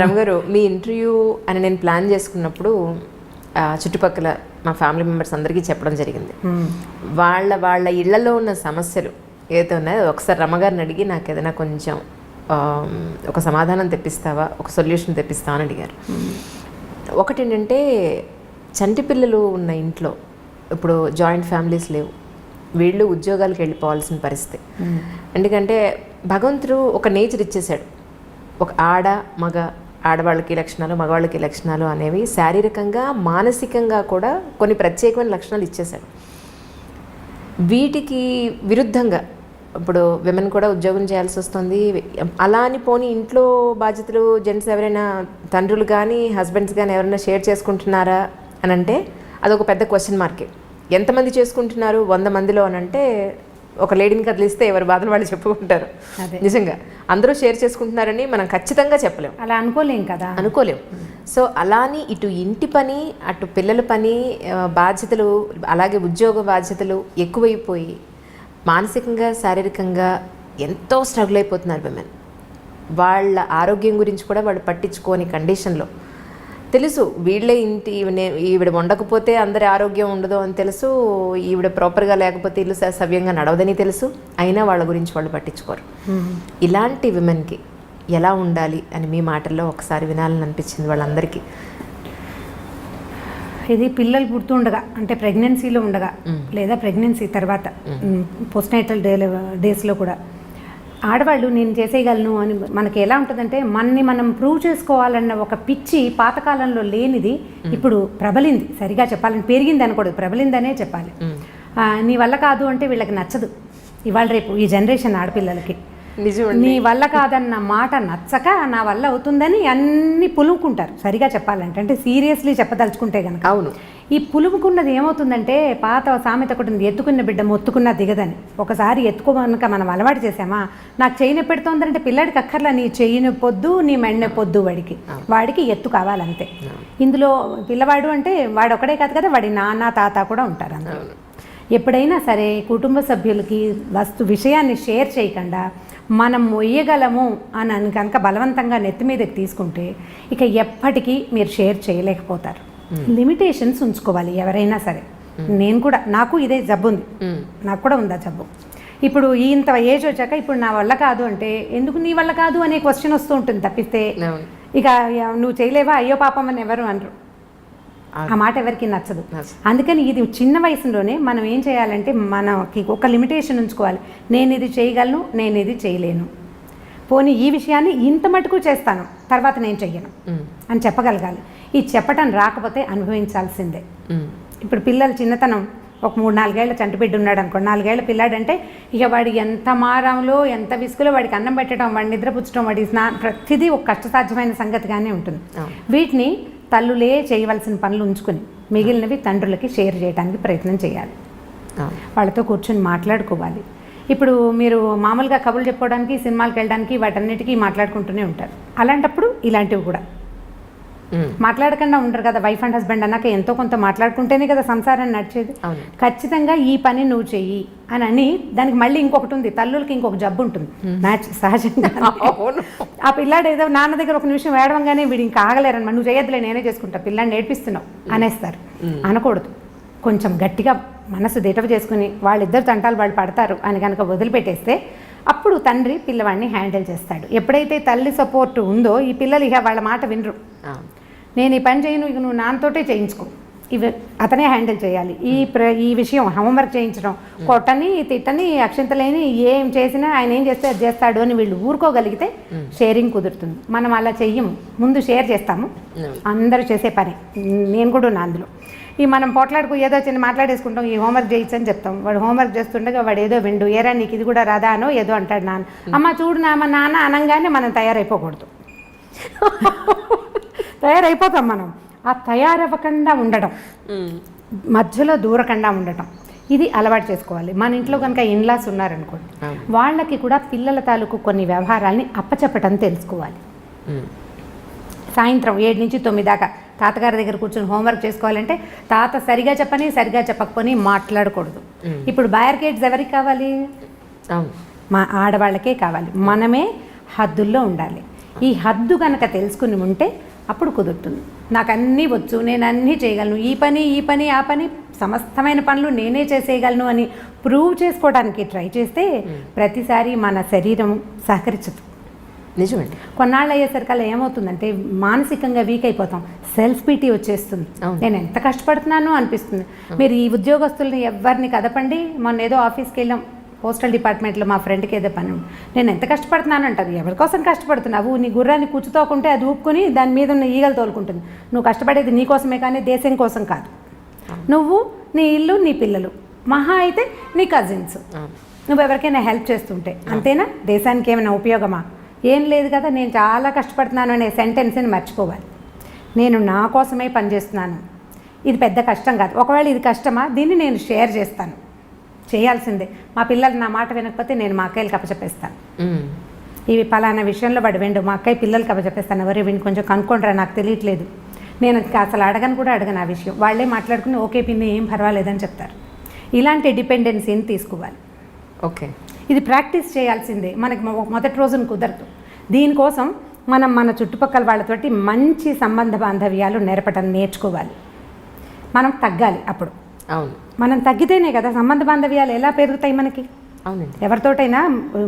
రమ్ గారు మీ ఇంటర్వ్యూ అని నేను ప్లాన్ చేసుకున్నప్పుడు చుట్టుపక్కల మా ఫ్యామిలీ మెంబర్స్ అందరికీ చెప్పడం జరిగింది. వాళ్ళ వాళ్ళ ఇళ్ళలో ఉన్న సమస్యలు ఏదైతే ఉన్నాయో ఒకసారి రమ్మగారిని అడిగి నాకు ఏదైనా కొంచెం ఒక సమాధానం తెప్పిస్తావా ఒక సొల్యూషన్ తెప్పిస్తావా అని అడిగారు. ఒకటి ఏంటంటే చంటి పిల్లలు ఉన్న ఇంట్లో ఇప్పుడు జాయింట్ ఫ్యామిలీస్ లేవు. వీళ్ళు ఉద్యోగాలకు వెళ్ళిపోవాల్సిన పరిస్థితి. ఎందుకంటే భగవంతుడు ఒక నేచర్ ఇచ్చేశాడు. ఒక ఆడ మగ ఆడవాళ్ళకి లక్షణాలు మగవాళ్ళకి లక్షణాలు అనేవి శారీరకంగా మానసికంగా కూడా కొన్ని ప్రత్యేకమైన లక్షణాలు ఇచ్చేశాడు వీటికి విరుద్ధంగా ఇప్పుడు విమెన్ కూడా ఉద్యోగం చేయాల్సి వస్తుంది. అలా అని పోనీ ఇంట్లో బాధ్యతలు జెంట్స్ ఎవరైనా తండ్రులు కానీ హస్బెండ్స్ కానీ ఎవరైనా షేర్ చేసుకుంటున్నారా అని అంటే అదొక పెద్ద క్వశ్చన్ మార్కే. ఎంతమంది చేసుకుంటున్నారు? వంద మందిలో అని అంటే ఒక లేడీని కదిలిస్తే ఎవరి బాధలు వాళ్ళు చెప్పుకుంటారు. నిజంగా. అందరూ షేర్ చేసుకుంటున్నారని మనం ఖచ్చితంగా చెప్పలేం. అలా అనుకోలేం కదా. అనుకోలేం. సో అలాని ఇటు ఇంటి పని అటు పిల్లల పని బాధ్యతలు అలాగే ఉద్యోగ బాధ్యతలు ఎక్కువైపోయి మానసికంగా శారీరకంగా ఎంతో స్ట్రగుల్ అయిపోతున్నారు విమెన్. వాళ్ళ ఆరోగ్యం గురించి కూడా వాళ్ళు పట్టించుకోని కండిషన్లో తెలుసు వీళ్ళే ఇంటి ఈవిడ వండకపోతే అందరి ఆరోగ్యం ఉండదు అని తెలుసు ఈవిడ ప్రాపర్గా లేకపోతే ఇల్లు సవ్యంగా నడవదని తెలుసు అయినా వాళ్ళ గురించి వాళ్ళు పట్టించుకోరు. ఇలాంటి విమెన్కి ఎలా ఉండాలి అని మీ మాటల్లో ఒకసారి వినాలని అనిపించింది వాళ్ళందరికీ? ఇది పిల్లలు పుడుతుండగా అంటే ప్రెగ్నెన్సీలో ఉండగా లేదా ప్రెగ్నెన్సీ తర్వాత పోస్ట్ నైటల్ డే డేస్లో కూడా ఆడవాళ్ళు నేను చేసేయగలను అని మనకి ఎలా ఉంటుందంటే మనని మనం ప్రూవ్ చేసుకోవాలన్న ఒక పిచ్చి పాతకాలంలో లేనిది ఇప్పుడు ప్రబలింది. సరిగా చెప్పాలని పెరిగింది అనకూడదు. ప్రబలిందనే చెప్పాలి. నీ వల్ల కాదు అంటే వీళ్ళకి నచ్చదు. ఇవాళ రేపు ఈ జనరేషన్ ఆడపిల్లలకి. నీ వల్ల కాదన్న మాట నచ్చక నా వల్ల అవుతుందని అన్ని పులుముకుంటారు. సరిగా చెప్పాలంటే. అంటే సీరియస్లీ చెప్పదలుచుకుంటే కనుక అవును. ఈ పులుముకున్నది ఏమవుతుందంటే పాత సామెత ఒకటి ఎత్తుకున్న బిడ్డ మొత్తుకున్న దిగదని. ఒకసారి ఎత్తుకోమనక మనం అలవాటు చేసామా నాకు చెయ్యి నొప్పి పెడుతోందంటే పిల్లాడికి అక్కర్లా నీ చెయ్యి నొప్పొద్దు నీ మెడ నొప్పొద్దు వాడికి. వాడికి ఎత్తు కావాలంతే. ఇందులో పిల్లవాడు అంటే వాడు ఒకడే కాదు కదా వాడి నాన్న తాత కూడా ఉంటారు అందులో. ఎప్పుడైనా సరే కుటుంబ సభ్యులకి వస్తు విషయాన్ని షేర్ చేయకుండా మనం మొయ్యగలము అని అని కనుక బలవంతంగా నెత్తి మీదకి తీసుకుంటే ఇక ఎప్పటికీ మీరు షేర్ చేయలేకపోతారు. లిమిటేషన్స్ ఉంచుకోవాలి ఎవరైనా సరే. నేను కూడా నాకు ఇదే జబ్బు ఉంది నాకు కూడా ఉందా జబ్బు? ఇప్పుడు ఇంత ఏజ్ వచ్చాక ఇప్పుడు నా వల్ల కాదు అంటే ఎందుకు నీ వల్ల కాదు అనే క్వశ్చన్ వస్తూ ఉంటుంది తప్పిస్తే ఇక నువ్వు చేయలేవా? అయ్యో పాపం అని ఎవరు అనరు. ఆ మాట ఎవరికి నచ్చదు. అందుకని ఇది చిన్న వయసులోనే మనం ఏం చేయాలంటే మనకి ఒక లిమిటేషన్ ఉంచుకోవాలి. నేను ఇది చేయగలను నేను ఇది చేయలేను. పోనీ ఈ విషయాన్ని ఇంత మటుకు చేస్తాను తర్వాత నేను చెయ్యను అని చెప్పగలగాలి. ఈ చెప్పటం రాకపోతే అనుభవించాల్సిందే. ఇప్పుడు పిల్లలు చిన్నతనం ఒక మూడు నాలుగేళ్ళ చంటి బిడ్డ ఉన్నాడు అనుకో నాలుగేళ్ళ పిల్లాడంటే ఇక వాడి ఎంత మారంలో ఎంత విసుగులో వాడికి అన్నం పెట్టడం వాడిని నిద్రపుచ్చడం వాడి స్నా ప్రతిదీ ఒక కష్టసాధ్యమైన సంగతిగానే ఉంటుంది. వీటిని తల్లులే చేయవలసిన పనులు ఉంచుకుని మిగిలినవి తండ్రులకి షేర్ చేయడానికి ప్రయత్నం చేయాలి. వాళ్ళతో కూర్చొని మాట్లాడుకోవాలి. ఇప్పుడు మీరు మామూలుగా కబుర్లు చెప్పుకోవడానికి సినిమాలకు వెళ్ళడానికి వాటన్నిటికీ మాట్లాడుకుంటూనే ఉంటారు. అలాంటప్పుడు ఇలాంటివి కూడా మాట్లాడకుండా ఉండరు కదా వైఫ్ అండ్ హస్బెండ్ అన్నాక ఎంతో కొంత మాట్లాడుకుంటేనే కదా సంసారం నడిచేది. ఖచ్చితంగా ఈ పని నువ్వు చెయ్యి అని అని దానికి మళ్ళీ ఇంకొకటి ఉంది తల్లులకి ఇంకొక జబ్బు ఉంటుంది. మ్యాచ్ సహజంగా. ఆ పిల్లాడు ఏదో నాన్న దగ్గర ఒక నిమిషం వేయడంగానే వీడు ఇంకా ఆగలేరనమాట నువ్వు చేయొద్దులే నేనే చేసుకుంటా పిల్లాడిని నేర్పిస్తున్నావు అనేస్తారు. అనకూడదు. కొంచెం గట్టిగా మనసు దిటవ చేసుకుని వాళ్ళిద్దరు తంటాలు వాళ్ళు పడతారు అని కనుక వదిలిపెట్టేస్తే అప్పుడు తండ్రి పిల్లవాడిని హ్యాండిల్ చేస్తాడు. ఎప్పుడైతే తల్లి సపోర్ట్ ఉందో ఈ పిల్లలు ఇక వాళ్ళ మాట వినరు. నేను ఈ పని చేయను ఇక నువ్వు నాన్నతోటే చేయించుకో. ఇవి అతనే హ్యాండిల్ చేయాలి. ఈ ప్ర ఈ విషయం హోంవర్క్ చేయించడం కొట్టని తిట్టని అక్షంతలేని ఏం చేసినా ఆయన ఏం చేస్తే అది చేస్తాడు అని వీళ్ళు ఊరుకోగలిగితే షేరింగ్ కుదురుతుంది. మనం అలా చెయ్యము ముందు షేర్ చేస్తాము. అందరూ చేసే పని. నేను కూడా ఉన్నా అందులో. ఈ మనం పోట్లాడుకు ఏదో చిన్న మాట్లాడేసుకుంటాం ఈ హోంవర్క్ చేయొచ్చని చెప్తాం. వాడు హోంవర్క్ చేస్తుండగా వాడు ఏదో విండు ఏరా నీకు ఇది కూడా రాదా అనో ఏదో అంటాడు నాన్న. అమ్మ చూడు నా మా నాన్న అనగానే మనం తయారైపోకూడదు. తయారైపోతాం మనం. ఆ తయారవ్వకుండా ఉమ్, మధ్యలో దూరకుండా ఉండటం. ఇది అలవాటు చేసుకోవాలి. మన ఇంట్లో కనుక ఇన్లాస్ ఉన్నారనుకోండి. వాళ్ళకి కూడా పిల్లల తాలూకు కొన్ని వ్యవహారాల్ని అప్పచెప్పటం తెలుసుకోవాలి. సాయంత్రం ఏడు నుంచి తొమ్మిది దాకా తాతగారి దగ్గర కూర్చొని హోంవర్క్ చేసుకోవాలంటే తాత సరిగా చెప్పని సరిగా చెప్పకపోని మాట్లాడకూడదు. ఇప్పుడు బ్యారికేడ్స్ ఎవరికి కావాలి? మా ఆడవాళ్ళకే కావాలి. మనమే హద్దుల్లో ఉండాలి. ఈ హద్దు కనుక తెలుసుకుని ఉంటే అప్పుడు కుదురుతుంది. నాకు అన్నీ వచ్చు నేను అన్నీ చేయగలను. ఈ పని ఈ పని ఆ పని సమస్తమైన పనులు నేనే చేసేయగలను అని ప్రూవ్ చేసుకోవడానికి ట్రై చేస్తే ప్రతిసారి మన శరీరం సహకరించదు. నిజమండి. కొన్నాళ్ళు అయ్యేసరికల్లా ఏమవుతుందంటే మానసికంగా వీక్ అయిపోతాం. సెల్ఫ్ పీటీ వచ్చేస్తుంది. నేను ఎంత కష్టపడుతున్నానో అనిపిస్తుంది. మీరు ఈ ఉద్యోగస్తుల్ని ఎవరిని కదపండి. మొన్న ఏదో ఆఫీస్కి వెళ్ళాం. పోస్టల్ డిపార్ట్మెంట్లో మా ఫ్రెండ్కి ఏదో పని. నేను ఎంత కష్టపడుతున్నాను అంటారు ఎవరి కోసం కష్టపడుతున్నావు? నీ గుర్రాన్ని కూర్చుతోకుంటే అది ఊపుకొని దాని మీద ఉన్న ఈగలు తోలుకుంటుంది. నువ్వు కష్టపడేది నీ కోసమే కానీ దేశం కోసం కాదు. నువ్వు నీ ఇల్లు నీ పిల్లలు. మహా అయితే నీ కజిన్స్. నువ్వు ఎవరికైనా హెల్ప్ చేస్తుంటే. అంతేనా? దేశానికి ఏమైనా ఉపయోగమా? ఏం లేదు కదా నేను చాలా కష్టపడుతున్నాను అనే సెంటెన్స్ని మర్చిపోవాలి. నేను నా కోసమే పనిచేస్తున్నాను. ఇది పెద్ద కష్టం కాదు. ఒకవేళ ఇది కష్టమా? దీన్ని నేను షేర్ చేస్తాను. చేయాల్సిందే. మా పిల్లలు నా మాట వినకపోతే నేను మా అక్కయ్యకి అప్పచెప్పేస్తాను. ఇవి పలానా విషయంలో వాడు వెండు మా అక్కయ్య పిల్లలకి అప్పచెప్పేస్తాను. ఎవరు వీడిని కొంచెం కనుక్కోండిరా నాకు తెలియట్లేదు. నేను అసలు అడగను కూడా అడగను ఆ విషయం. వాళ్ళే మాట్లాడుకుని ఓకే పిన్ని ఏం పర్వాలేదని చెప్తారు. ఇలాంటి డిపెండెన్సీని తీసుకోవాలి. ఓకే. ఇది ప్రాక్టీస్ చేయాల్సిందే. మనకి మొదటి రోజున కుదరదు. దీనికోసం మనం మన చుట్టుపక్కల వాళ్ళతోటి మంచి సంబంధ బాంధవ్యాలు నేర్పటం నేర్చుకోవాలి. మనం తగ్గాలి అప్పుడు. అవును. మనం తగ్గితేనే కదా సంబంధ బాంధవ్యాలు ఎలా పెరుగుతాయి మనకి? అవునండి. ఎవరితోటైనా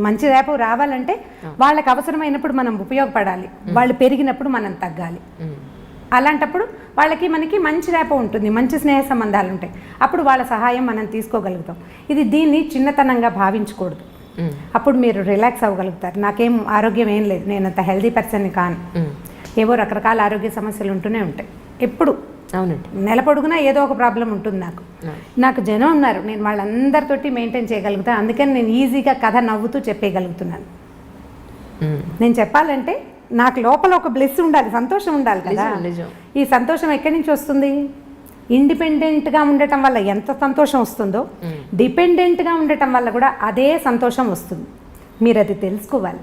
మంచి రేపు రావాలంటే వాళ్ళకి అవసరమైనప్పుడు మనం ఉపయోగపడాలి. వాళ్ళు పెరిగినప్పుడు మనం తగ్గాలి. అలాంటప్పుడు వాళ్ళకి మనకి మంచి రేప ఉంటుంది మంచి స్నేహ సంబంధాలు ఉంటాయి. అప్పుడు వాళ్ళ సహాయం మనం తీసుకోగలుగుతాం. ఇది దీన్ని చిన్నతనంగా భావించకూడదు. అప్పుడు మీరు రిలాక్స్ అవ్వగలుగుతారు. నాకేం ఆరోగ్యం ఏం లేదు. నేను అంత హెల్దీ పర్సన్ని కాను. ఏవో రకరకాల ఆరోగ్య సమస్యలు ఉంటూనే ఉంటాయి. ఎప్పుడు అవునండి. నెల పొడుగునా ఏదో ఒక ప్రాబ్లం ఉంటుంది నాకు. నాకు జనం ఉన్నారు. నేను వాళ్ళందరితోటి మెయింటైన్ చేయగలుగుతాను అందుకని నేను ఈజీగా కథ నవ్వుతూ చెప్పేయగలుగుతున్నాను. నేను చెప్పాలంటే నాకు లోపల ఒక బ్లెస్ ఉండాలి సంతోషం ఉండాలి కదా. ఈ సంతోషం ఎక్కడి నుంచి వస్తుంది? ఇండిపెండెంట్గా ఉండటం వల్ల ఎంత సంతోషం వస్తుందో డిపెండెంట్గా ఉండటం వల్ల కూడా అదే సంతోషం వస్తుంది. మీరు అది తెలుసుకోవాలి.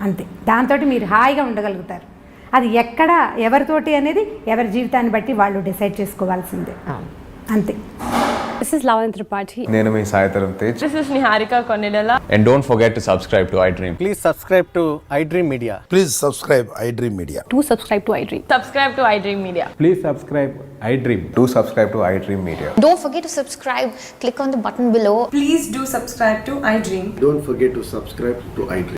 అంతే. దాంతో మీరు హాయిగా ఉండగలుగుతారు. అది ఎక్కడ ఎవరితోటి అనేది ఎవరి జీవితాన్ని బట్టి వాళ్ళు డిసైడ్ చేసుకోవాల్సిందే అంతే This is Lavin Tripathi. నేను మీ Sai Dharam Tej This is Niharika Konidala. And don't forget to subscribe to iDream Please subscribe to iDream Media. Please subscribe iDream Media. Do subscribe to iDream. Subscribe to iDream Media. Please subscribe iDream. To subscribe to iDream media Don't forget to subscribe. Click on the button below Please do subscribe to iDream. Don't forget to subscribe to iDream.